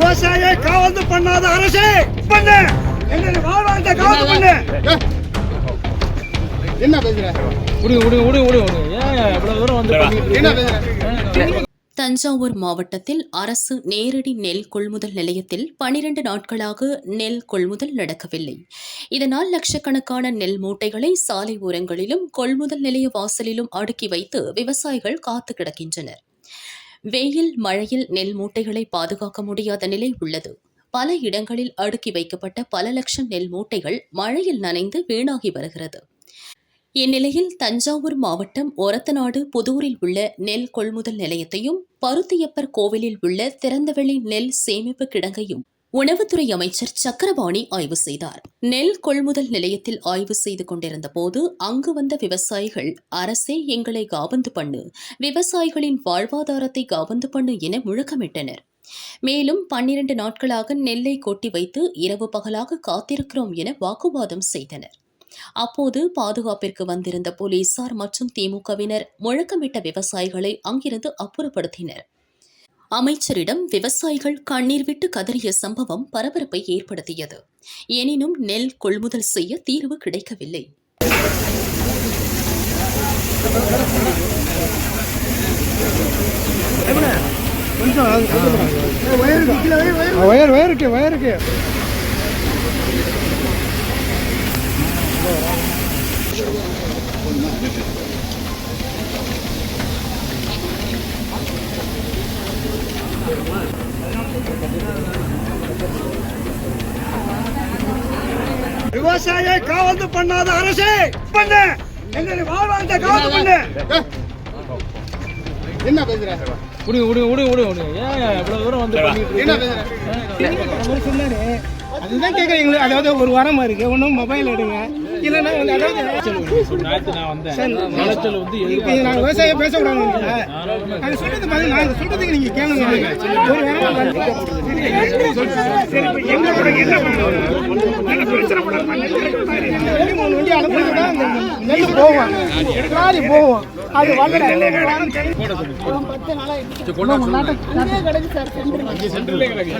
விவசாயியை காவந்து பண்ணாத அரசே! பண்ணு! எங்களை வாழ்வாங்க காவந்து பண்ணு! என்ன பேசுற? விடுங்க விடுங்க விடுங்க விடுங்க ஏன் இவ்வளவு தூரம் வந்து பண்ணிட்டு என்ன இருக்கீங்க? பேசுற? தஞ்சாவூர் மாவட்டத்தில் அரசு நேரடி நெல் கொள்முதல் நிலையத்தில் பனிரெண்டு நாட்களாக நெல் கொள்முதல் நடக்கவில்லை. இதனால் லட்சக்கணக்கான நெல் மூட்டைகளை சாலை ஓரங்களிலும் கொள்முதல் நிலைய வாசலிலும் அடுக்கி வைத்து விவசாயிகள் காத்து கிடக்கின்றனர். வெயில் மழையில் நெல் மூட்டைகளை பாதுகாக்க முடியாத நிலை உள்ளது. பல இடங்களில் அடுக்கி வைக்கப்பட்ட பல லட்சம் நெல் மூட்டைகள் மழையில் நனைந்து வீணாகி வருகிறது. இந்நிலையில் தஞ்சாவூர் மாவட்டம் ஒரத்தநாடு புதூரில் உள்ள நெல் கொள்முதல் நிலையத்தையும் பருத்தியப்பர் கோவிலில் உள்ள திறந்தவெளி நெல் சேமிப்பு கிடங்கையும் உணவுத்துறை அமைச்சர் சக்கரபாணி ஆய்வு செய்தார். நெல் கொள்முதல் நிலையத்தில் ஆய்வு செய்து கொண்டிருந்த போது அங்கு வந்த விவசாயிகள் அரசே எங்களை காபந்து பண்ணு. விவசாயிகளின் வாழ்வாதாரத்தை காபந்து பண்ணு என முழக்கமிட்டனர். மேலும் பன்னிரண்டு நாட்களாக நெல்லை கொட்டி வைத்து இரவு பகலாக காத்திருக்கிறோம் என வாக்குவாதம் செய்தனர். அப்போது பாதுகாப்பிற்கு வந்திருந்த போலீசார் மற்றும் திமுகவினர் முழக்கமிட்ட விவசாயிகளை அங்கிருந்து அப்புறப்படுத்தினர். அமைச்சரிடம் விவசாயிகள் கண்ணீர் விட்டு கதறிய சம்பவம் பரபரப்பை ஏற்படுத்தியது. எனினும் நெல் கொள்முதல் செய்ய தீர்வு கிடைக்கவில்லை. வயர் வயர் வயர் இருக்கு விவசாயியை காவந்து பண்ணாத அரசே! பண்ணு! எங்களை வாழ்வாங்க காவந்து பண்ணு! என்ன? பேசுற? விடுங்க விடுங்க விடுங்க விடுங்க விடுங்க ஏன் இவ்வளவு தூரம் வந்து என்ன? பேசுற? சொன்னாரு அதுதான் எங்களுக்கு அதாவது ஒரு வாரமா இருக்கு. ஒன்றும் மொபைல் எடுங்க. இல்லைன்னா வந்து அதாவது நான் வந்தேன். விளைச்சல் வந்து இப்போ நாங்கள் விவசாயம் பேசக்கூடாது நாங்கள் சொல்றது நாங்கள் சொல்றதுக்கு கேளுங்க. ஒரு நெல் போவோம் லாரி போவோம் அது பத்து நாளாக. கிடக்கு சார் சென்டர். சென்டர்ல. கிடக்கு.